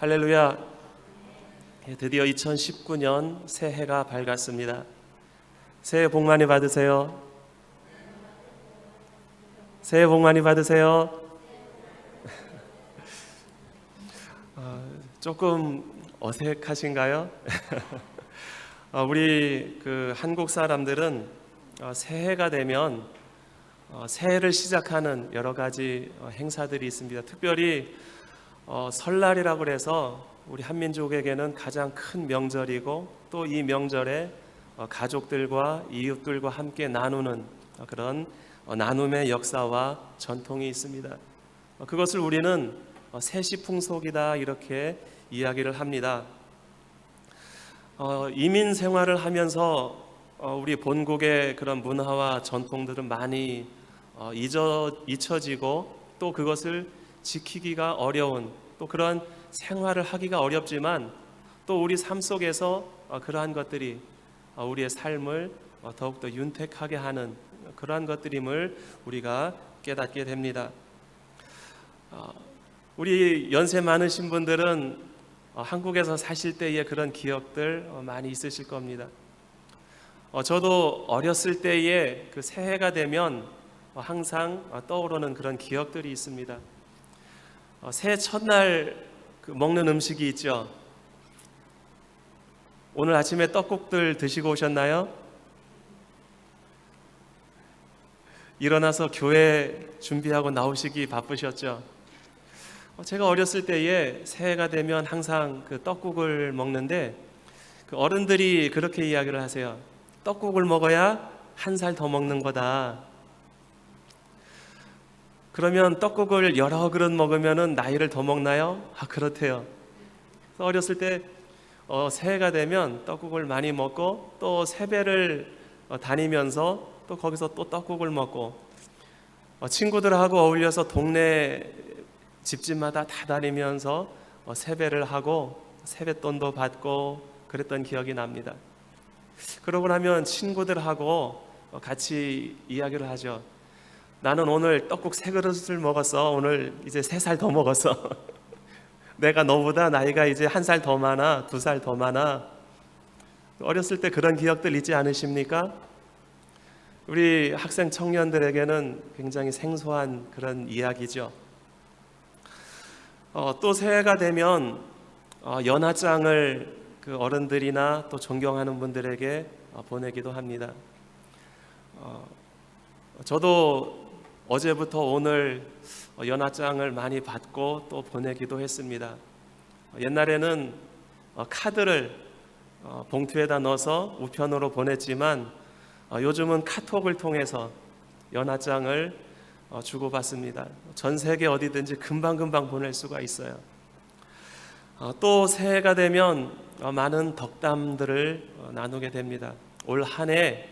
할렐루야. 예, 드디어 2019년 새해가 밝았습니다. 새해 복 많이 받으세요. 새해 복 많이 받으세요. 어, 조금 어색하신가요? 어, 우리 그 한국 사람들은 어, 새해가 되면 어, 새해를 시작하는 여러 가지 어, 행사들이 있습니다. 특별히 어, 설날이라고 그래서 우리 한민족에게는 가장 큰 명절이고 또 이 명절에 어, 가족들과 이웃들과 함께 나누는 어, 그런 어, 나눔의 역사와 전통이 있습니다. 어, 그것을 우리는 어, 세시풍속이다 이렇게 이야기를 합니다. 어, 이민 생활을 하면서 어, 우리 본국의 그런 문화와 전통들은 많이 어, 잊어, 잊혀지고 또 그것을 지키기가 어려운 또 그런 생활을 하기가 어렵지만 또 우리 삶 속에서 어, 그러한 것들이 어, 우리의 삶을 어, 더욱더 윤택하게 하는 그러한 것들임을 우리가 깨닫게 됩니다. 어, 우리 연세 많으신 분들은 어, 한국에서 사실 때의 그런 기억들 어, 많이 있으실 겁니다. 어, 저도 어렸을 때에 그 새해가 되면 어, 항상 어, 떠오르는 그런 기억들이 있습니다. 어, 새해 첫날 그 먹는 음식이 있죠. 오늘 아침에 떡국들 드시고 오셨나요? 일어나서 교회 준비하고 나오시기 바쁘셨죠. 어, 제가 어렸을 때에 새해가 되면 항상 그 떡국을 먹는데 그 어른들이 그렇게 이야기를 하세요. 떡국을 먹어야 한 살 더 먹는 거다. 그러면 떡국을 여러 그릇 먹으면은 나이를 더 먹나요? 아 그렇대요. 어렸을 때 어, 새해가 되면 떡국을 많이 먹고 또 세배를 어, 다니면서 또 거기서 또 떡국을 먹고 어, 친구들하고 어울려서 동네 집집마다 다 다니면서 어, 세배를 하고 세뱃돈도 받고 그랬던 기억이 납니다. 그러고 나면 친구들하고 어, 같이 이야기를 하죠. 나는 오늘 떡국 세 그릇을 먹었어. 오늘 이제 세 살 더 먹었어. 내가 너보다 나이가 이제 한 살 더 많아, 두 살 더 많아. 어렸을 때 그런 기억들 있지 않으십니까? 우리 학생 청년들에게는 굉장히 생소한 그런 이야기죠. 어, 또 새해가 되면 어, 연하장을 그 어른들이나 또 존경하는 분들에게 어, 보내기도 합니다. 어, 저도 어제부터 오늘 어, 연하장을 많이 받고 또 보내기도 했습니다. 어, 옛날에는 어, 카드를 어, 봉투에다 넣어서 우편으로 보냈지만 어, 요즘은 카톡을 통해서 연하장을 어, 주고받습니다. 전 세계 어디든지 금방금방 보낼 수가 있어요. 어, 또 새해가 되면 어, 많은 덕담들을 어, 나누게 됩니다. 올 한해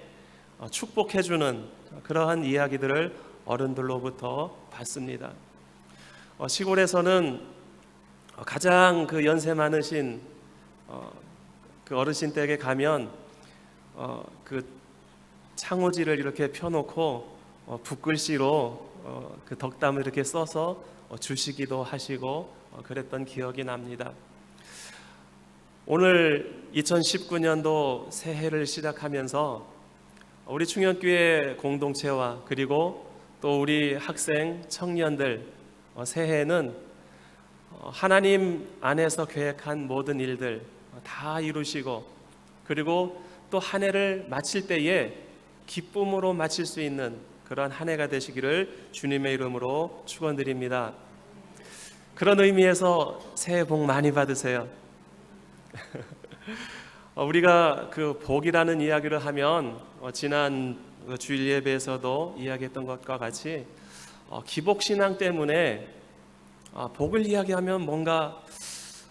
어, 축복해주는 그러한 이야기들을 어른들로부터 받습니다. 어, 시골에서는 어, 가장 그 연세 많으신 어, 그 어르신 댁에 가면 어, 그 창호지를 이렇게 펴놓고 어, 붓글씨로 어, 그 덕담을 이렇게 써서 어, 주시기도 하시고 어, 그랬던 기억이 납니다. 오늘 2019년도 새해를 시작하면서 우리 충현교회 공동체와 그리고 또 우리 학생 청년들 어, 새해는 어, 하나님 안에서 계획한 모든 일들 어, 다 이루시고 그리고 또 한 해를 마칠 때에 기쁨으로 마칠 수 있는 그러한 한 해가 되시기를 주님의 이름으로 축원드립니다. 그런 의미에서 새해 복 많이 받으세요. 어, 우리가 그 복이라는 이야기를 하면 어, 지난 그 주일 예배에서도 이야기했던 것과 같이 어, 기복 신앙 때문에 어, 복을 이야기하면 뭔가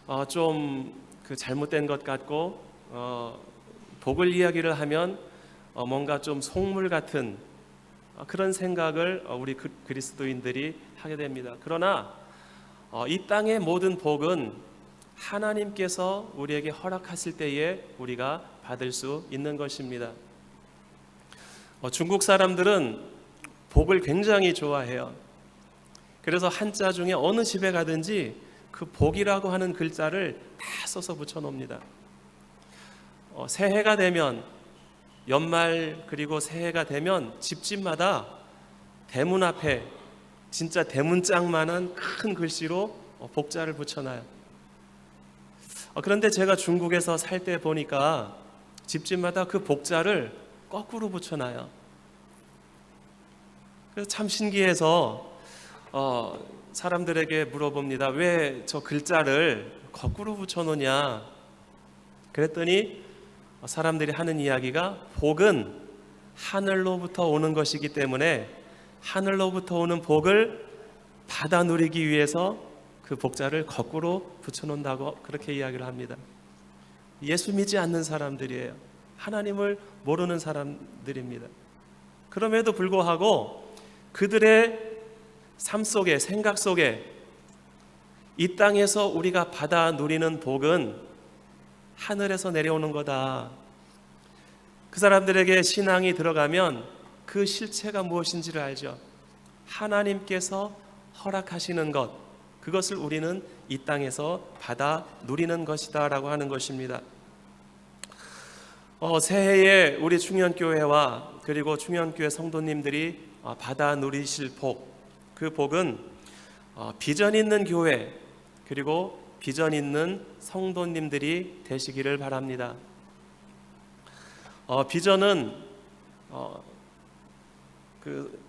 어, 좀그 잘못된 것 같고 어, 복을 이야기를 하면 어, 뭔가 좀 속물 같은 어, 그런 생각을 어, 우리 그- 그리스도인들이 하게 됩니다. 그러나 어, 이 땅의 모든 복은 하나님께서 우리에게 허락하실 때에 우리가 받을 수 있는 것입니다. 어, 중국 사람들은 복을 굉장히 좋아해요. 그래서 한자 중에 어느 집에 가든지 그 복이라고 하는 글자를 다 써서 붙여 놓습니다. 어, 새해가 되면 연말 그리고 새해가 되면 집집마다 대문 앞에 진짜 대문짝만한 큰 글씨로 어, 복자를 붙여놔요. 어, 그런데 제가 중국에서 살 때 보니까 집집마다 그 복자를 거꾸로 붙여놔요. 그래서 참 신기해서 어, 사람들에게 물어봅니다. 왜 저 글자를 거꾸로 붙여놓냐? 그랬더니 사람들이 하는 이야기가 복은 하늘로부터 오는 것이기 때문에 하늘로부터 오는 복을 받아 누리기 위해서 그 복자를 거꾸로 붙여놓는다고 그렇게 이야기를 합니다. 예수 믿지 않는 사람들이에요. 하나님을 모르는 사람들입니다. 그럼에도 불구하고 그들의 삶 속에 생각 속에 이 땅에서 우리가 받아 누리는 복은 하늘에서 내려오는 거다. 그 사람들에게 신앙이 들어가면 그 실체가 무엇인지를 알죠. 하나님께서 허락하시는 것, 그것을 우리는 이 땅에서 받아 누리는 것이다 라고 하는 것입니다. 어, 새해에 우리 충현교회와 그리고 충현교회 성도님들이 어, 받아 누리실 복, 그 복은 어, 비전 있는 교회 그리고 비전 있는 성도님들이 되시기를 바랍니다. 어, 비전은 어, 그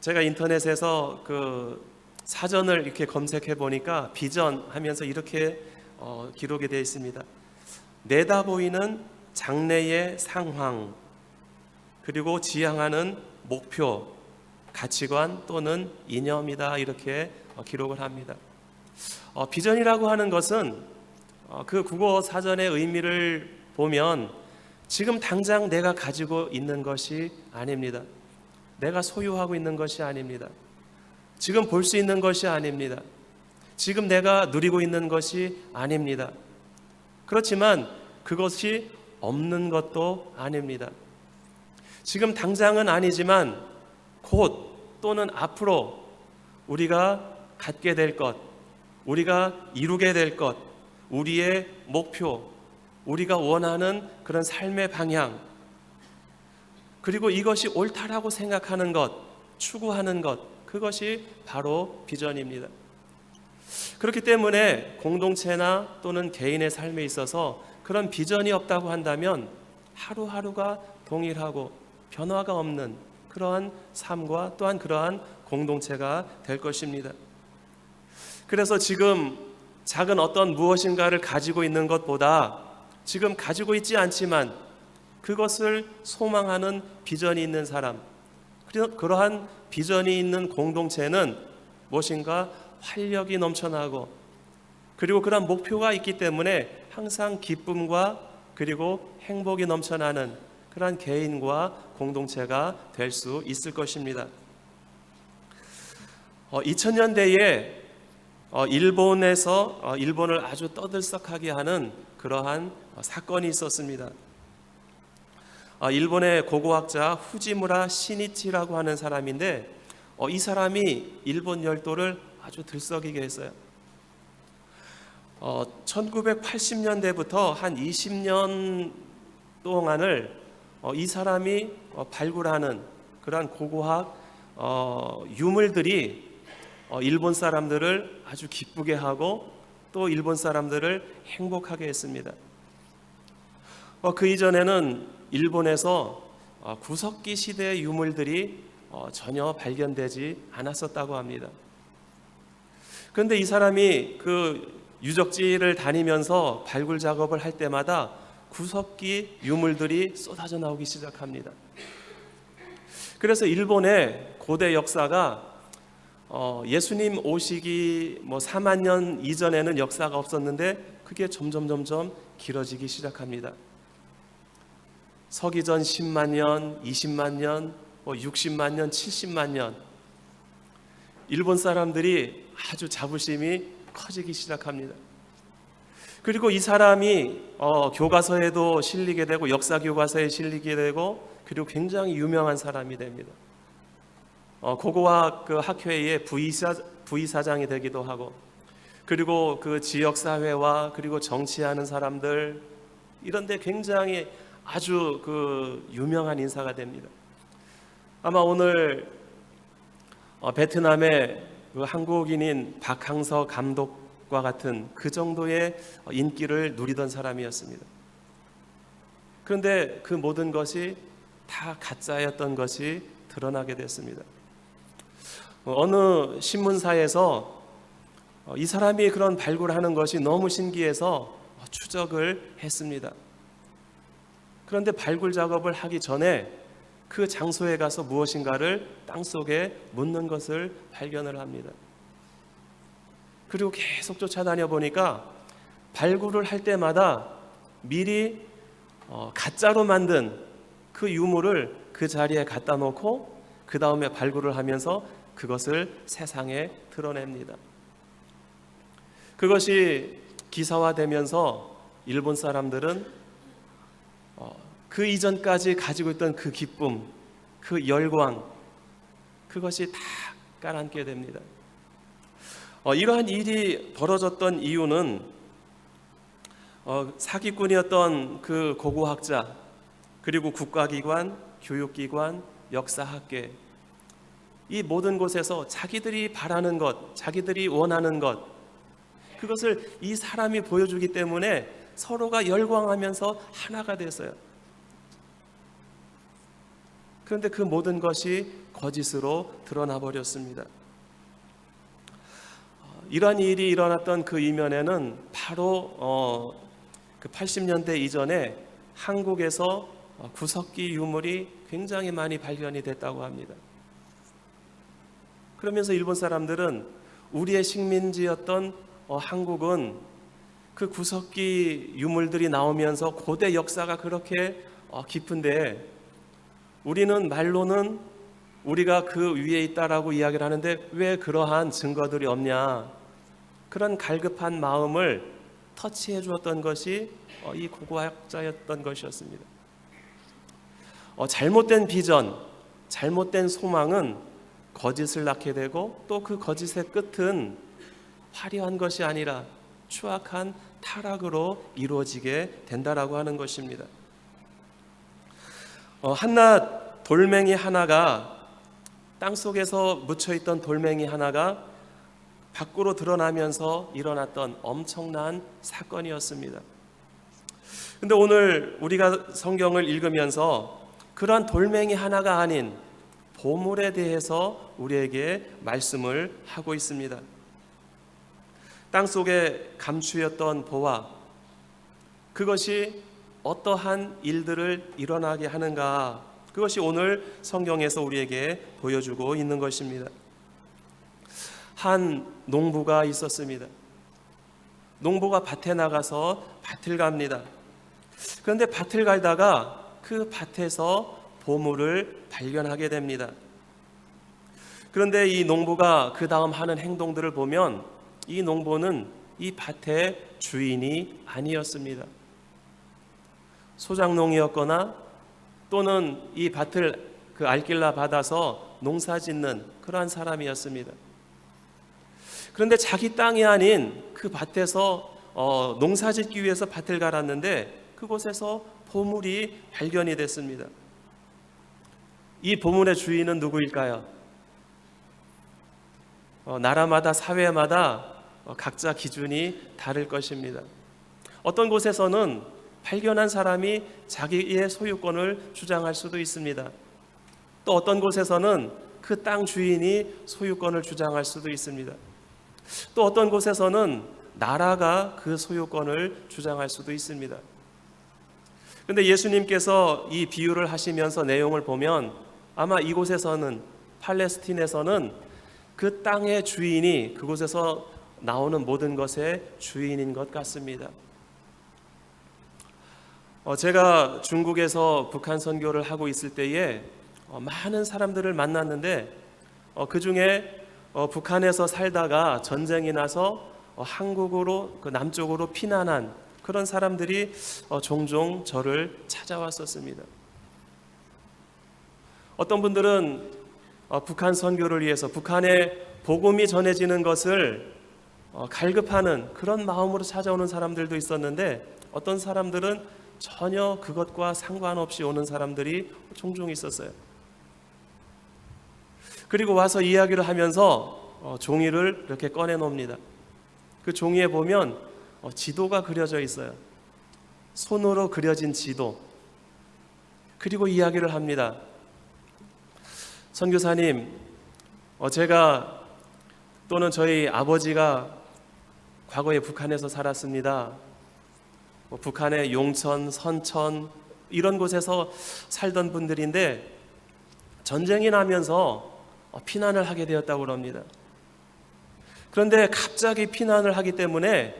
제가 인터넷에서 그 사전을 이렇게 검색해 보니까 비전 하면서 이렇게 어, 기록이 되어 있습니다. 내다 보이는 장래의 상황 그리고 지향하는 목표 가치관 또는 이념이다 이렇게 어, 기록을 합니다. 어, 비전이라고 하는 것은 어, 그 국어 사전의 의미를 보면 지금 당장 내가 가지고 있는 것이 아닙니다. 내가 소유하고 있는 것이 아닙니다. 지금 볼 수 있는 것이 아닙니다. 지금 내가 누리고 있는 것이 아닙니다. 그렇지만 그것이 없는 것도 아닙니다. 지금 당장은 아니지만 곧 또는 앞으로 우리가 갖게 될 것, 우리가 이루게 될 것, 우리의 목표, 우리가 원하는 그런 삶의 방향, 그리고 이것이 옳다라고 생각하는 것, 추구하는 것, 그것이 바로 비전입니다. 그렇기 때문에 공동체나 또는 개인의 삶에 있어서 그런 비전이 없다고 한다면 하루하루가 동일하고 변화가 없는 그러한 삶과 또한 그러한 공동체가 될 것입니다. 그래서 지금 작은 어떤 무엇인가를 가지고 있는 것보다 지금 가지고 있지 않지만 그것을 소망하는 비전이 있는 사람, 그러한 비전이 있는 공동체는 무엇인가 활력이 넘쳐나고 그리고 그런 목표가 있기 때문에 항상 기쁨과 그리고 행복이 넘쳐나는 그러한 개인과 공동체가 될 수 있을 것입니다. 어, 2000년대에 어, 일본에서 어, 일본을 아주 떠들썩하게 하는 그러한 어, 사건이 있었습니다. 어, 일본의 고고학자 후지무라 시니치라고 하는 사람인데 어, 이 사람이 일본 열도를 아주 들썩이게 했어요. 어, 1980년대부터 한 20년 동안을 어, 이 사람이 어, 발굴하는 그러한 고고학 어, 유물들이 어, 일본 사람들을 아주 기쁘게 하고 또 일본 사람들을 행복하게 했습니다. 어, 그 이전에는 일본에서 어, 구석기 시대의 유물들이 어, 전혀 발견되지 않았었다고 합니다. 그런데 이 사람이 그 유적지를 다니면서 발굴 작업을 할 때마다 구석기 유물들이 쏟아져 나오기 시작합니다. 그래서 일본의 고대 역사가 어, 예수님 오시기 뭐 4만 년 이전에는 역사가 없었는데 그게 점점 점점 길어지기 시작합니다. 서기 전 10만 년, 20만 년, 뭐 60만 년, 70만 년 일본 사람들이 아주 자부심이 커지기 시작합니다. 그리고 이 사람이 어, 교과서에도 실리게 되고 역사 교과서에 실리게 되고 그리고 굉장히 유명한 사람이 됩니다. 어, 고고학 그 학회의 부의사 부의사장이 되기도 하고 그리고 그 지역 사회와 그리고 정치하는 사람들 이런데 굉장히 아주 그 유명한 인사가 됩니다. 아마 오늘 어, 베트남의 그 한국인인 박항서 감독 과 같은 그 정도의 인기를 누리던 사람이었습니다. 그런데 그 모든 것이 다 가짜였던 것이 드러나게 됐습니다. 어, 어느 신문사에서 어, 이 사람이 그런 발굴하는 것이 너무 신기해서 추적을 했습니다. 그런데 발굴 작업을 하기 전에 그 장소에 가서 무엇인가를 땅 속에 묻는 것을 발견을 합니다. 그리고 계속 쫓아다녀 보니까 발굴을 할 때마다 미리 어, 가짜로 만든 그 유물을 그 자리에 갖다 놓고 그 다음에 발굴을 하면서 그것을 세상에 드러냅니다. 그것이 기사화되면서 일본 사람들은 어, 그 이전까지 가지고 있던 그 기쁨, 그 열광, 그것이 다 깔아앉게 됩니다. 어, 이러한 일이 벌어졌던 이유는 어, 사기꾼이었던 그 고고학자, 그리고 국가기관, 교육기관, 역사학계, 이 모든 곳에서 자기들이 바라는 것, 자기들이 원하는 것, 그것을 이 사람이 보여주기 때문에 서로가 열광하면서 하나가 됐어요. 그런데 그 모든 것이 거짓으로 드러나 버렸습니다. 어, 이러한 일이 일어났던 그 이면에는 바로 어, 그 80년대 이전에 한국에서 어, 구석기 유물이 굉장히 많이 발견이 됐다고 합니다. 그러면서 일본 사람들은 우리의 식민지였던 어, 한국은 그 구석기 유물들이 나오면서 고대 역사가 그렇게 어, 깊은데 우리는 말로는 우리가 그 위에 있다라고 이야기를 하는데 왜 그러한 증거들이 없냐 그런 갈급한 마음을 터치해 주었던 것이 어, 이 고고학자였던 것이었습니다. 어, 잘못된 비전, 잘못된 소망은 거짓을 낳게 되고 또 그 거짓의 끝은 화려한 것이 아니라 추악한 타락으로 이루어지게 된다라고 하는 것입니다. 어, 한낱 돌멩이 하나가 땅 속에서 묻혀 있던 돌멩이 하나가 밖으로 드러나면서 일어났던 엄청난 사건이었습니다. 근데 오늘 우리가 성경을 읽으면서 그러한 돌멩이 하나가 아닌 보물에 대해서 우리에게 말씀을 하고 있습니다. 땅 속에 감추였던 보화, 그것이 어떠한 일들을 일어나게 하는가, 그것이 오늘 성경에서 우리에게 보여주고 있는 것입니다. 한 농부가 있었습니다. 농부가 밭에 나가서 밭을 갑니다. 그런데 밭을 갈다가 그 밭에서 보물을 발견하게 됩니다. 그런데 이 농부가 그 다음 하는 행동들을 보면 이 농부는 이 밭의 주인이 아니었습니다. 소장농이었거나 또는 이 밭을 그 알길라 받아서 농사 짓는 그러한 사람이었습니다. 그런데 자기 땅이 아닌 그 밭에서 어, 농사 짓기 위해서 밭을 갈았는데 그곳에서 보물이 발견이 됐습니다. 이 보물의 주인은 누구일까요? 어, 나라마다 사회마다 어, 각자 기준이 다를 것입니다. 어떤 곳에서는 발견한 사람이 자기의 소유권을 주장할 수도 있습니다. 또 어떤 곳에서는 그 땅 주인이 소유권을 주장할 수도 있습니다. 또 어떤 곳에서는 나라가 그 소유권을 주장할 수도 있습니다. 근데 예수님께서 이 비유를 하시면서 내용을 보면 아마 이곳에서는 팔레스틴에서는 그 땅의 주인이 그곳에서 나오는 모든 것의 주인인 것 같습니다. 어, 제가 중국에서 북한 선교를 하고 있을 때에 어, 많은 사람들을 만났는데 어, 그 중에 어, 북한에서 살다가 전쟁이 나서 어, 한국으로 그 남쪽으로 피난한 그런 사람들이 어, 종종 저를 찾아왔었습니다. 어떤 분들은 어, 북한 선교를 위해서 북한의 복음이 전해지는 것을 어, 갈급하는 그런 마음으로 찾아오는 사람들도 있었는데 어떤 사람들은 전혀 그것과 상관없이 오는 사람들이 종종 있었어요. 그리고 와서 이야기를 하면서 어, 종이를 이렇게 꺼내 놓습니다. 그 종이에 보면 어, 지도가 그려져 있어요. 손으로 그려진 지도. 그리고 이야기를 합니다. 선교사님, 어, 제가 또는 저희 아버지가 과거에 북한에서 살았습니다. 뭐 북한의 용천, 선천 이런 곳에서 살던 분들인데 전쟁이 나면서 어, 피난을 하게 되었다고 합니다. 그런데 갑자기 피난을 하기 때문에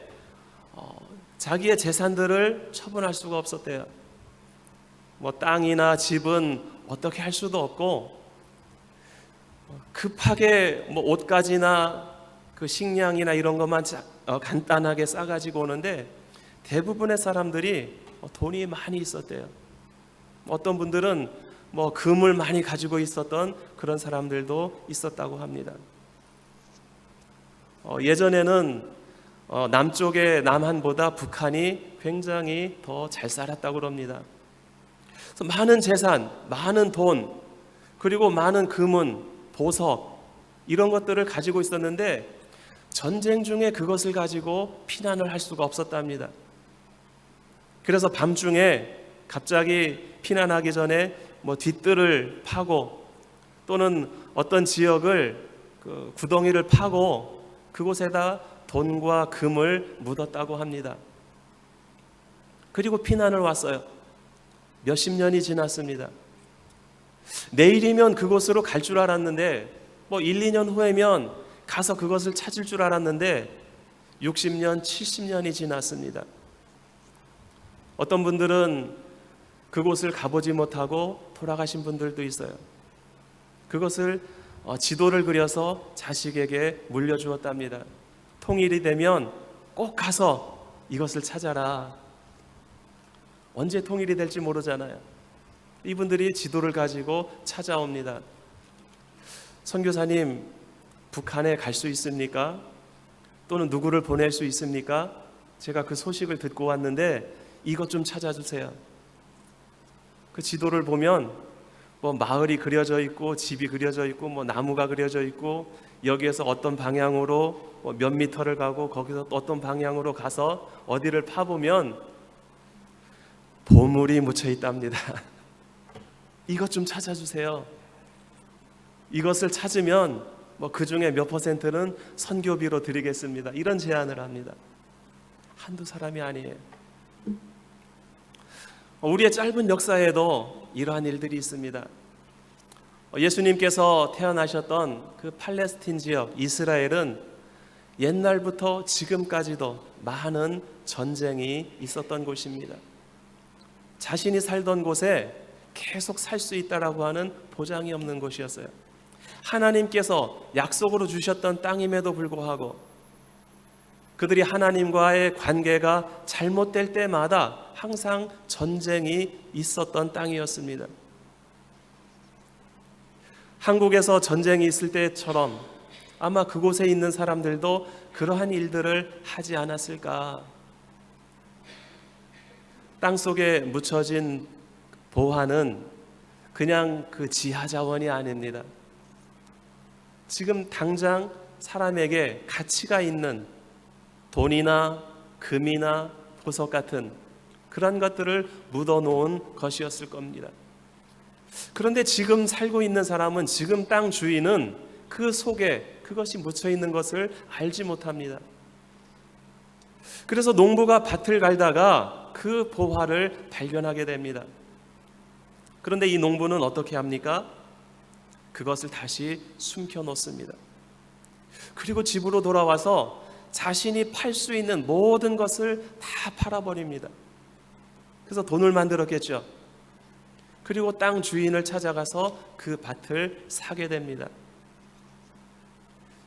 어, 자기의 재산들을 처분할 수가 없었대요. 뭐 땅이나 집은 어떻게 할 수도 없고 어, 급하게 뭐 옷가지나 그 식량이나 이런 것만 자- 어, 간단하게 싸가지고 오는데 대부분의 사람들이 어, 돈이 많이 있었대요. 어떤 분들은 뭐 금을 많이 가지고 있었던 그런 사람들도 있었다고 합니다. 어, 예전에는 어, 남쪽의 남한보다 북한이 굉장히 더 잘 살았다고 합니다. 그래서 많은 재산, 많은 돈, 그리고 많은 금은 보석 이런 것들을 가지고 있었는데 전쟁 중에 그것을 가지고 피난을 할 수가 없었답니다. 그래서 밤중에 갑자기 피난하기 전에 뭐 뒷뜰을 파고 또는 어떤 지역을 그 구덩이를 파고 그곳에다 돈과 금을 묻었다고 합니다. 그리고 피난을 왔어요. 몇십 년이 지났습니다. 내일이면 그곳으로 갈 줄 알았는데 뭐 1, 2년 후에면 가서 그것을 찾을 줄 알았는데 60년, 70년이 지났습니다. 어떤 분들은 그곳을 가보지 못하고 돌아가신 분들도 있어요. 그것을 어, 지도를 그려서 자식에게 물려주었답니다. 통일이 되면 꼭 가서 이것을 찾아라. 언제 통일이 될지 모르잖아요. 이분들이 지도를 가지고 찾아옵니다. 선교사님, 북한에 갈 수 있습니까? 또는 누구를 보낼 수 있습니까? 제가 그 소식을 듣고 왔는데 이것 좀 찾아주세요. 그 지도를 보면 뭐 마을이 그려져 있고 집이 그려져 있고 뭐 나무가 그려져 있고 여기에서 어떤 방향으로 뭐 몇 미터를 가고 거기서 또 어떤 방향으로 가서 어디를 파보면 보물이 묻혀 있답니다. 이것 좀 찾아주세요. 이것을 찾으면 뭐 그 중에 몇 퍼센트는 선교비로 드리겠습니다. 이런 제안을 합니다. 한두 사람이 아니에요. 우리의 짧은 역사에도 이러한 일들이 있습니다. 예수님께서 태어나셨던 그 팔레스틴 지역 이스라엘은 옛날부터 지금까지도 많은 전쟁이 있었던 곳입니다. 자신이 살던 곳에 계속 살 수 있다라고 하는 보장이 없는 곳이었어요. 하나님께서 약속으로 주셨던 땅임에도 불구하고 그들이 하나님과의 관계가 잘못될 때마다 항상 전쟁이 있었던 땅이었습니다. 한국에서 전쟁이 있을 때처럼 아마 그곳에 있는 사람들도 그러한 일들을 하지 않았을까. 땅 속에 묻혀진 보화는 그냥 그 지하 자원이 아닙니다. 지금 당장 사람에게 가치가 있는 돈이나 금이나 보석 같은 그런 것들을 묻어놓은 것이었을 겁니다. 그런데 지금 살고 있는 사람은 지금 땅 주인은 그 속에 그것이 묻혀 있는 것을 알지 못합니다. 그래서 농부가 밭을 갈다가 그 보화를 발견하게 됩니다. 그런데 이 농부는 어떻게 합니까? 그것을 다시 숨겨 놓습니다. 그리고 집으로 돌아와서 자신이 팔 수 있는 모든 것을 다 팔아버립니다. 그래서 돈을 만들었겠죠. 그리고 땅 주인을 찾아가서 그 밭을 사게 됩니다.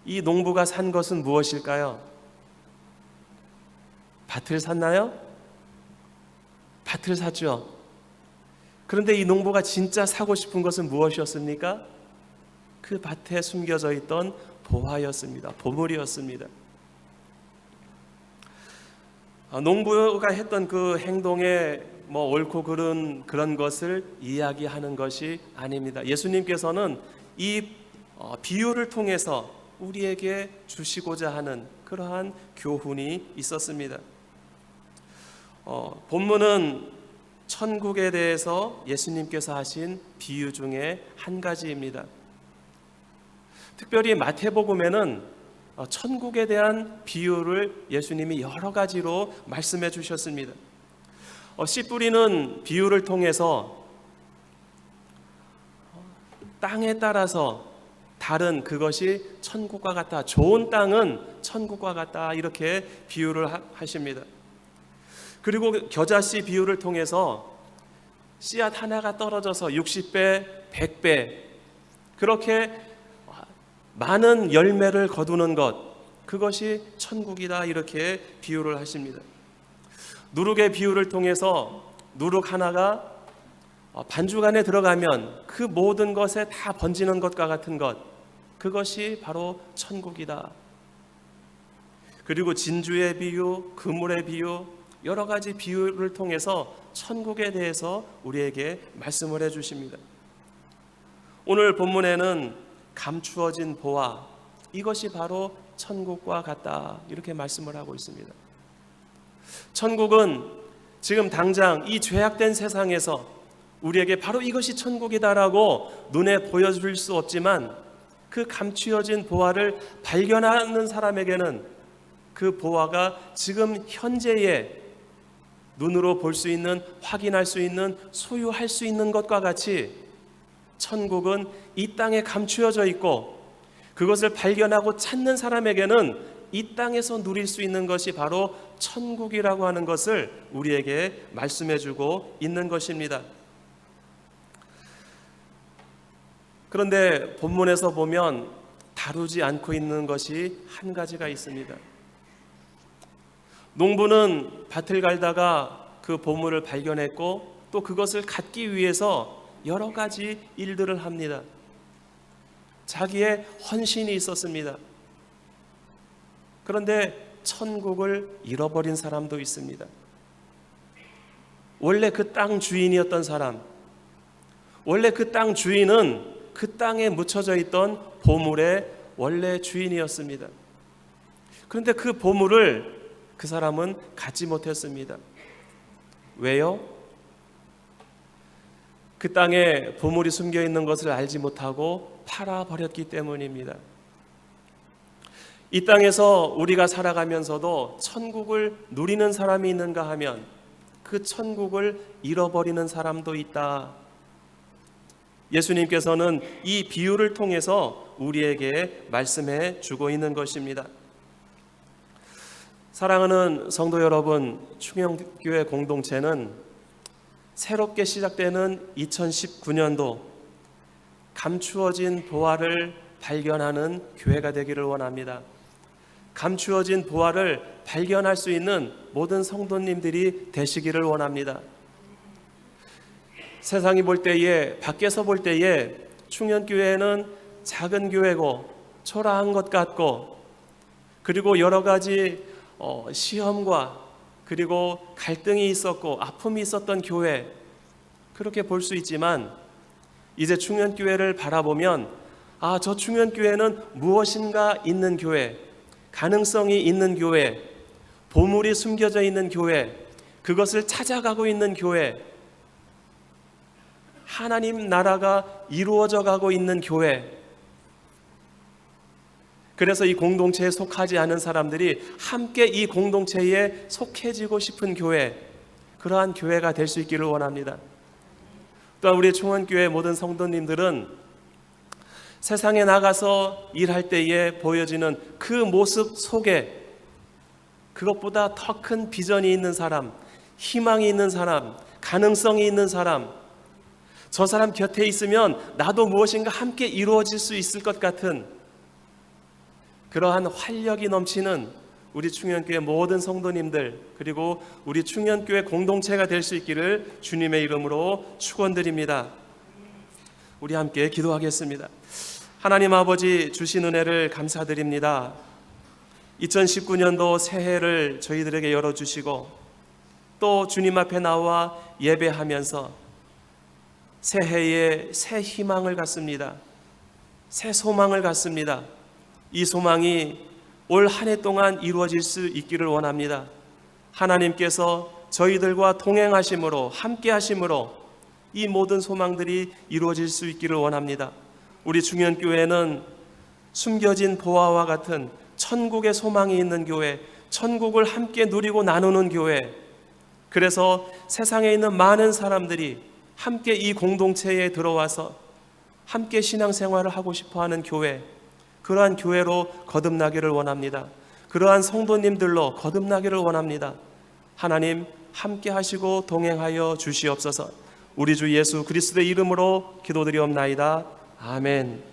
이 농부가 산 것은 무엇일까요? 밭을 샀나요? 밭을 샀죠. 그런데 이 농부가 진짜 사고 싶은 것은 무엇이었습니까? 그 밭에 숨겨져 있던 보화였습니다. 보물이었습니다. 아, 농부가 했던 그 행동에 뭐 옳고 그른 그런 것을 이야기하는 것이 아닙니다. 예수님께서는 이 어, 비유를 통해서 우리에게 주시고자 하는 그러한 교훈이 있었습니다. 어, 본문은 천국에 대해서 예수님께서 하신 비유 중에 한 가지입니다. 특별히 마태복음에는 어, 천국에 대한 비유를 예수님이 여러 가지로 말씀해 주셨습니다. 어, 씨 뿌리는 비유를 통해서 어, 땅에 따라서 다른 그것이 천국과 같다. 좋은 땅은 천국과 같다. 이렇게 비유를 하- 하십니다. 그리고 그 겨자씨 비유를 통해서 씨앗 하나가 떨어져서 60배, 100배 그렇게 많은 열매를 거두는 것 그것이 천국이다 이렇게 비유를 하십니다. 누룩의 비유를 통해서 누룩 하나가 어, 반죽 안에 들어가면 그 모든 것에 다 번지는 것과 같은 것 그것이 바로 천국이다. 그리고 진주의 비유, 그물의 비유 여러 가지 비유를 통해서 천국에 대해서 우리에게 말씀을 해 주십니다. 오늘 본문에는 감추어진 보화 이것이 바로 천국과 같다 이렇게 말씀을 하고 있습니다. 천국은 지금 당장 이 죄악된 세상에서 우리에게 바로 이것이 천국이다라고 눈에 보여줄 수 없지만 그 감추어진 보화를 발견하는 사람에게는 그 보화가 지금 현재의 눈으로 볼 수 있는 확인할 수 있는 소유할 수 있는 것과 같이 천국은 이 땅에 감추어져 있고 그것을 발견하고 찾는 사람에게는 이 땅에서 누릴 수 있는 것이 바로 천국이라고 하는 것을 우리에게 말씀해 주고 있는 것입니다. 그런데 본문에서 보면 다루지 않고 있는 것이 한 가지가 있습니다. 농부는 밭을 갈다가 그 보물을 발견했고 또 그것을 갖기 위해서 여러 가지 일들을 합니다. 자기의 헌신이 있었습니다. 그런데 천국을 잃어버린 사람도 있습니다. 원래 그 땅 주인이었던 사람, 원래 그 땅 주인은 그 땅에 묻혀져 있던 보물의 원래 주인이었습니다. 그런데 그 보물을 그 사람은 갖지 못했습니다. 왜요? 그 땅에 보물이 숨겨 있는 것을 알지 못하고 팔아 버렸기 때문입니다. 이 땅에서 우리가 살아가면서도 천국을 누리는 사람이 있는가 하면 그 천국을 잃어버리는 사람도 있다. 예수님께서는 이 비유를 통해서 우리에게 말씀해 주고 있는 것입니다. 사랑하는 성도 여러분, 충영교회 공동체는 새롭게 시작되는 2019년도 감추어진 보화를 발견하는 교회가 되기를 원합니다. 감추어진 보화를 발견할 수 있는 모든 성도님들이 되시기를 원합니다. 세상이 볼 때에 밖에서 볼 때에 충현교회는 작은 교회고 초라한 것 같고 그리고 여러 가지 어, 시험과 그리고 갈등이 있었고 아픔이 있었던 교회 그렇게 볼 수 있지만 이제 충현교회를 바라보면 아 저 충현교회는 무엇인가 있는 교회 가능성이 있는 교회 보물이 숨겨져 있는 교회 그것을 찾아가고 있는 교회 하나님 나라가 이루어져 가고 있는 교회 그래서 이 공동체에 속하지 않은 사람들이 함께 이 공동체에 속해지고 싶은 교회, 그러한 교회가 될 수 있기를 원합니다. 또한 우리 충원교회 모든 성도님들은 세상에 나가서 일할 때에 보여지는 그 모습 속에 그것보다 더 큰 비전이 있는 사람, 희망이 있는 사람, 가능성이 있는 사람, 저 사람 곁에 있으면 나도 무엇인가 함께 이루어질 수 있을 것 같은 그러한 활력이 넘치는 우리 충현교회 모든 성도님들 그리고 우리 충현교회 공동체가 될 수 있기를 주님의 이름으로 축원드립니다. 우리 함께 기도하겠습니다. 하나님 아버지 주신 은혜를 감사드립니다. 2019년도 새해를 저희들에게 열어주시고 또 주님 앞에 나와 예배하면서 새해에 새 희망을 갖습니다. 새 소망을 갖습니다. 이 소망이 올 한 해 동안 이루어질 수 있기를 원합니다. 하나님께서 저희들과 동행하심으로 함께 하심으로 이 모든 소망들이 이루어질 수 있기를 원합니다. 우리 중현 교회는 숨겨진 보화와 같은 천국의 소망이 있는 교회, 천국을 함께 누리고 나누는 교회. 그래서 세상에 있는 많은 사람들이 함께 이 공동체에 들어와서 함께 신앙생활을 하고 싶어 하는 교회, 그러한 교회로 거듭나기를 원합니다. 그러한 성도님들로 거듭나기를 원합니다. 하나님 함께 하시고 동행하여 주시옵소서. 우리 주 예수 그리스도의 이름으로 기도드리옵나이다. 아멘.